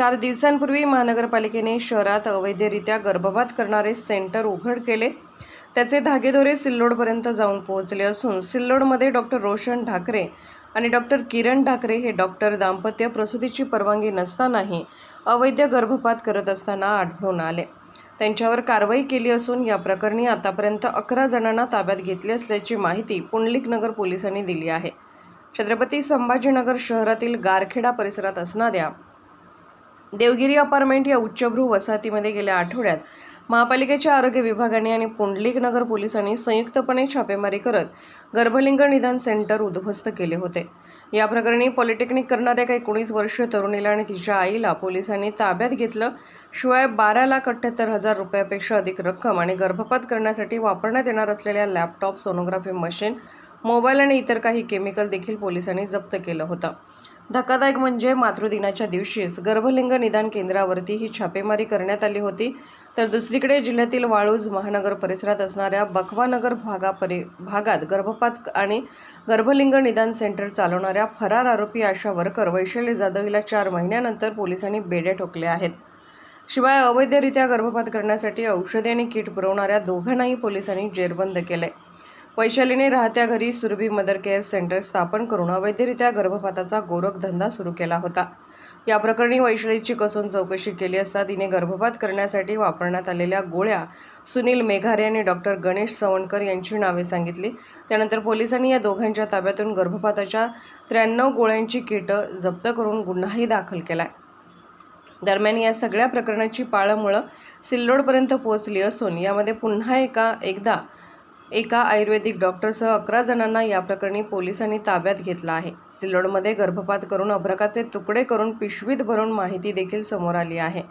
चार दिवसांपूर्वी महानगरपालिकेने शहरात अवैधरित्या गर्भपात करणारे सेंटर उघड केले. त्याचे धागेदोरे सिल्लोडपर्यंत जाऊन पोहोचले असून सिल्लोडमध्ये डॉक्टर रोशन ढाकरे आणि डॉक्टर किरण ढाकरे हे डॉक्टर दाम्पत्य प्रसूतीची परवानगी नसतानाही अवैध गर्भपात करत असताना आढळून आले. त्यांच्यावर कारवाई केली असून या प्रकरणी आतापर्यंत अकरा जणांना ताब्यात घेतले असल्याची माहिती पुंडलिक नगर पोलिसांनी दिली आहे. छत्रपती संभाजीनगर शहरातील गारखेडा परिसरात असणाऱ्या देवगिरी अपार्टमेंट या उच्चभ्रू वसाहतीमध्ये गेल्या आठवड्यात महापालिकेच्या आरोग्य विभागाने आणि पुंडलिक नगर पोलिसांनी संयुक्तपणे छापेमारी करत गर्भलिंग निदान सेंटर उद्ध्वस्त केले होते. या प्रकरणी पॉलिटेक्निक करणाऱ्या काही एकोणीस वर्षीय तरुणीला आणि तिच्या आईला पोलिसांनी ताब्यात घेतलं. शिवाय बारा लाख अठ्ठ्याहत्तर हजार रुपयापेक्षा अधिक रक्कम आणि गर्भपात करण्यासाठी वापरण्यात येणार असलेल्या लॅपटॉप सोनोग्राफी मशीन मोबाईल आणि इतर काही केमिकल देखील पोलिसांनी जप्त केलं होतं. धक्कादायक म्हणजे मातृदिनाच्या दिवशीच गर्भलिंग निदान केंद्रावरती ही छापेमारी करण्यात आली होती. तर दुसरीकडे जिल्ह्यातील वाळूज महानगर परिसरात असणाऱ्या बखवानगर भागा परि भागात गर्भपात आणि गर्भलिंग निदान सेंटर चालवणाऱ्या फरार आरोपी आशा वर्कर वैशाली जाधव हिला चार महिन्यानंतर पोलिसांनी बेड्या ठोकल्या आहेत. शिवाय अवैधरित्या गर्भपात करण्यासाठी औषधे आणि किट पुरवणाऱ्या दोघांनाही पोलिसांनी जेरबंद केले वैशालीने राहत्या घरी सुरभी मदर केअर सेंटर स्थापन करून अवैधरित्या गर्भपाताचा गोरखधंदा सुरू केला होता. या प्रकरणी वैशालीची कसून चौकशी केली असता तिने गर्भपात करण्यासाठी वापरण्यात आलेल्या गोळ्या सुनील मेघारे आणि डॉक्टर गणेश सवणकर यांची नावे सांगितली. त्यानंतर पोलिसांनी या दोघांच्या ताब्यातून गर्भपाताच्या त्र्याण्णव गोळ्यांची किटं जप्त करून गुन्हाही दाखल केलाय. दरम्यान या सगळ्या प्रकरणाची पाळंमुळं सिल्लोडपर्यंत पोहोचली असून यामध्ये पुन्हा एका एकदा एका आयुर्वेदिक डॉक्टरसह अकरा जणांना या प्रकरणी पोलिसांनी ताब्यात घेतला आहे. सिल्लोडमध्ये गर्भपात करून अभ्रकाचे तुकडे करून पिशवीत भरून माहिती देखील समोर आली आहे.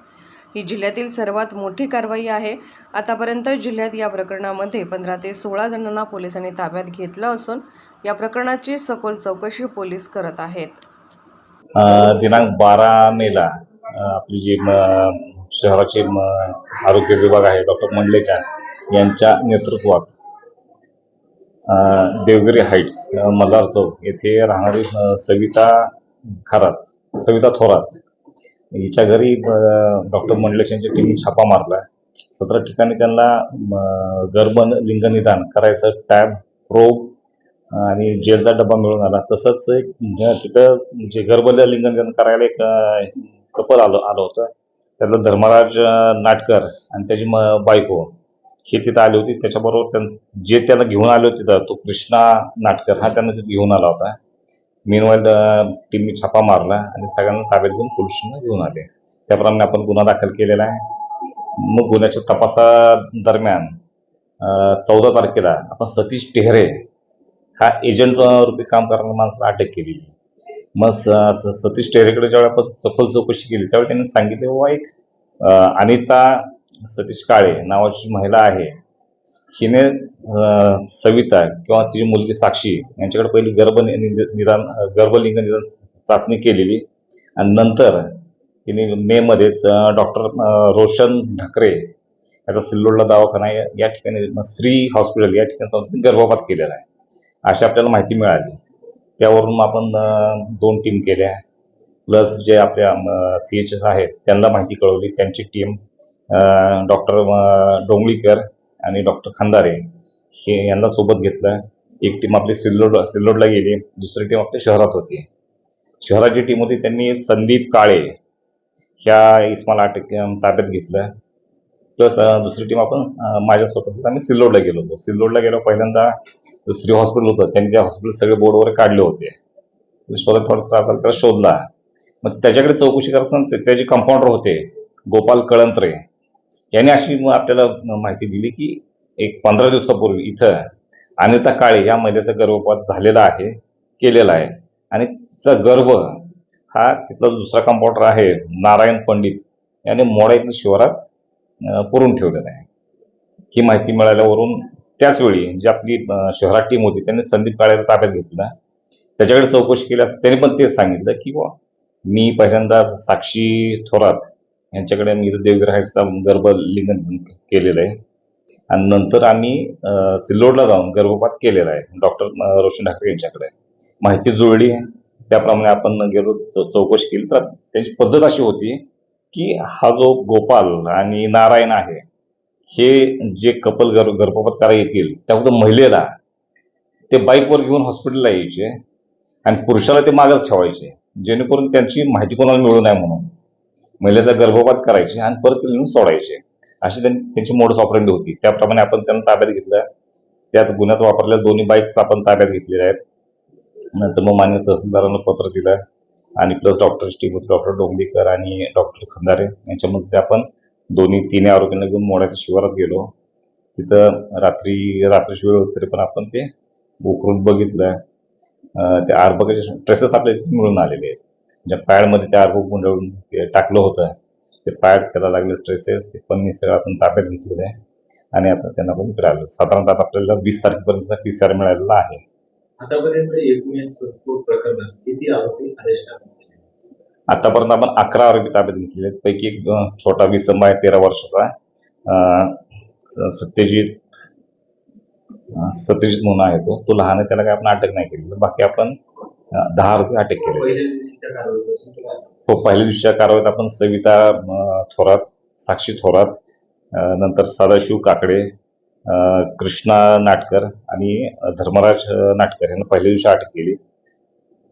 ही जिल्ह्यातील सर्वात मोठी कारवाई आहे. आतापर्यंत जिल्ह्यात या प्रकरणामध्ये पंधरा ते सोळा जणांना पोलिसांनी ताब्यात घेतलं असून या प्रकरणाची सखोल चौकशी पोलीस करत आहेत. दिनांक बारा मेला आपली जी म, शहराचे आरोग्य विभाग आहे डॉक्टर मंडलेच्या यांच्या नेतृत्वात देवगिरी हाईट्स मल्हार चौक येथे राहणारी सविता खरात सविता थोरात. हिच्या घरी डॉक्टर मंडलेश यांच्या टीमने छापा मारला सतरा ठिकाणी त्यांना म, गर्भ लिंग निदान करायचं टॅब प्रोब आणि जेलचा डबा मिळून आला. तसंच एक तिथं जे गर्भलिंगन करायला एक कपल आलं आलं होतं. त्यातलं धर्मराज नाटकर आणि त्याची म बायको. हे तिथं आली होती. त्याच्याबरोबर त्यां जे त्याला घेऊन आले होते तिथं तो कृष्णा नाटकर हा त्यांना तिथं घेऊन आला होता. मेनवाईल टीमने छापा मारला आणि सगळ्यांना ताब्यात घेऊन पोलिसांना घेऊन आले. त्याप्रमाणे आपण गुन्हा दाखल केलेला आहे. मग गुन्ह्याच्या तपासादरम्यान चौदा तारखेला आपण सतीश टेहरे हा एजंट रूपी काम करणाऱ्या माणसाला अटक केलेली. मग स- सतीश टेहरेकडे ज्यावेळी आपण सखोल चौकशी केली त्यावेळी त्यांनी सांगितले बाबा एक अनिता सतीश काळे नावाची महिला आहे. हिने सविता किंवा तिची मुलगी साक्षी यांच्याकडे पहिली गर्भ नि- निदान गर्भलिंग निदान चाचणी केलेली. आणि नंतर तिने मे मध्येच डॉक्टर रोशन ढाकरे याचा सिल्लोडला दवाखाना या ठिकाणी स्त्री हॉस्पिटल या ठिकाणी गर्भपात केलेला आहे. अशी आपल्याला माहिती मिळाली. त्यावरून आपण दोन टीम केल्या. प्लस जे आपल्या सी एच एस आहेत त्यांना माहिती कळवली. त्यांची टीम डॉक्टर डोंगळीकर आणि डॉक्टर खंदारे हे यांना सोबत घेतलं. एक टीम आपली सिल्लोड सिल्लोडला गेली. दुसरी टीम आपल्या शहरात होती. शहराची टीम होती त्यांनी संदीप काळे ह्या इस्माला अटक ताब्यात घेतलं. प्लस दुसरी टीम आपण माझ्या स्वतःच आम्ही सिल्लोडला गेलो होतो. सिल्लोडला गेलो पहिल्यांदा दुसरी हॉस्पिटल होतं. त्यांनी त्या हॉस्पिटल सगळे बोर्ड वगैरे काढले होते. शोधत थोडा त्रास शोधला मग त्याच्याकडे चौकशी करताना त्याचे कंपाऊंडर होते गोपाल कळंत्रे. यांनी अशी मग आपल्याला माहिती दिली की एक पंधरा दिवसापूर्वी इथं अनिता काळे या महिलेचा गर्भपात झालेला आहे केलेला आहे. आणि तिचा गर्भ हा तिथला दुसरा कंपाऊंडर आहे नारायण पंडित. याने मोडा इथं शिवारात पुरून ठेवलेला आहे. ही माहिती मिळाल्यावरून त्याचवेळी जी आपली शहरात टीम होती त्यांनी संदीप काळेला ताब्यात घेतला. त्याच्याकडे चौकशी केल्यास त्याने पण तेच सांगितलं की बुवा मी पहिल्यांदा साक्षी थोरात यांच्याकडे आम्ही इथं देवगिरी गर्भलिंगन केलेलं आहे. आणि नंतर आम्ही सिल्लोडला जाऊन गर्भपात केलेला आहे. डॉक्टर रोशन ठाकरे यांच्याकडे. माहिती जुळली त्याप्रमाणे आपण गेलो चौकशी केली. तर त्यांची पद्धत अशी होती की हा जो गोपाल आणि नारायण आहे हे जे कपल गर्भ गर्भपात करायला येतील त्याबद्दल महिलेला ते बाईकवर घेऊन हॉस्पिटलला यायचे आणि पुरुषाला ते मागच ठेवायचे. जेणेकरून त्यांची माहिती कोणाला मिळू नये म्हणून. महिलेचा गर्भपात करायचे आणि परत लिहून सोडायचे. अशी त्यांची मोडस ऑपरेंडी होती. त्याप्रमाणे आपण त्यांना ताब्यात घेतलं. त्यात गुन्ह्यात वापरलेल्या दोन्ही बाईक्स आपण ताब्यात घेतलेल्या आहेत. नंतर मग मान्य तहसीलदारांना पत्र दिलं. आणि प्लस डॉक्टर टीम होती. डॉक्टर डोंगलीकर आणि डॉक्टर खंदारे यांच्यामध्ये आपण दोन्ही तिन्ही आरोग्यांना घेऊन मोड्याच्या शिवारात गेलो. तिथं रात्री रात्री शिवार होती तरी पण आपण ते उकरून बघितलं. अं, ते आरबगाचे ट्रेसेस आपल्या मिळून आलेले आहेत. ज्या पॅडमध्ये ते आरबग गुंडळून टाकलं होतं ते पॅड त्याला लागले ट्रेसेस ते पण सगळं आपण ताब्यात घेतलेलं आहे. आणि आता त्यांना पण आलो. साधारणतः आपल्याला वीस तारखेपर्यंत पी सी आर मिळालेला आहे. आतापर्यंत आपण अकरा आरोपी ताब्यात घेतलेले आहेत. पैकी एक छोटा विसंब आहे तेरा वर्षाचा सत्यजित सत्यजित म्हणून आहे तो. तो लहान आहे त्याला काय आपण अटक नाही केलेलं. बाकी आपण दहा आरोपी अटक केले. हो पहिल्या दिवशीच्या कारवाईत आपण सविता थोरात साक्षी थोरात नंतर सदाशिव काकडे कृष्णा नाटकर आणि धर्मराज नाटकर यांना पहिल्या दिवशी अटक केली.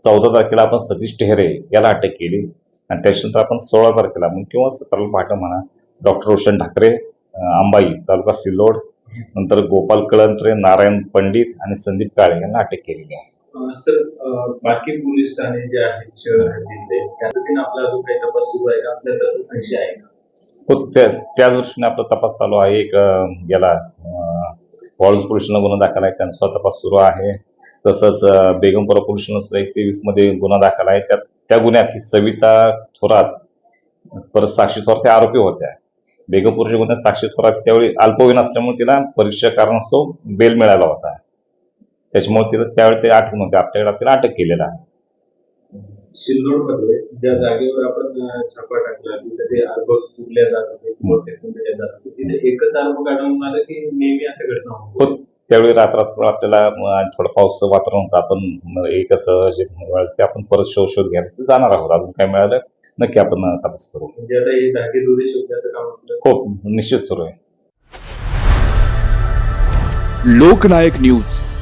चौदा तारखेला आपण सतीश टेहरे याला अटक केली आणि त्याच्यानंतर आपण सोळा तारखेला मग किंवा सतराला पहाटे म्हणा डॉक्टर रोशन ढाकरे अं, अंबाई तालुका सिल्लोड नंतर गोपाल कळंत्रे नारायण पंडित आणि संदीप काळे यांना अटक केलेली आहे. सर बाकी पोलीस ठाणे जे आहेत शहर जिल्हे त्या पद्धतीने आपला जो काही तपास सुरू आहे का? त्याचा संशय आहे का? हो त्या त्या दृष्टीने आपला तपास चालू आहे. एक गेला याला वाळूज पोलिसांना गुन्हा दाखल आहे. त्यांचा तपास सुरू आहे. तसंच बेगमपुरा पोलिसांना सुद्धा एक तेवीसमध्ये गुन्हा दाखल आहे. त्या त्या गुन्ह्यात ही सविता थोरात परत साक्षी थोरात त्या आरोपी होत्या. बेगमपूरच्या गुन्ह्यात साक्षी थोरात त्यावेळी अल्पवयीन असल्यामुळे तिला परीक्षा कारणास्तव बेल मिळाला होता. त्याच्यामुळे तिला त्यावेळी ते अटक नव्हते आपल्याकडे तिला अटक केलेला आहे. सिल्लोडमध्ये ज्या जागेवर आपण अं, छापा टाकला तिथे ते जात होते जात होते तिथे एकच आलं की नेहमी असं घटना होते हो त्यावेळी रात्रासभर आपल्याला अं, आणि थोडं पावसाचं वातावरण होतं. आपण म, एक असं जे ते आपण परत शोध शोध घ्यायला जाणार आहोत. अजून काय मिळालं नक्की आपण तपास करू. म्हणजे आता हे धागेदोरे शोधण्याचं काम हो निश्चित सुरू आहे. लोकनायक न्यूज.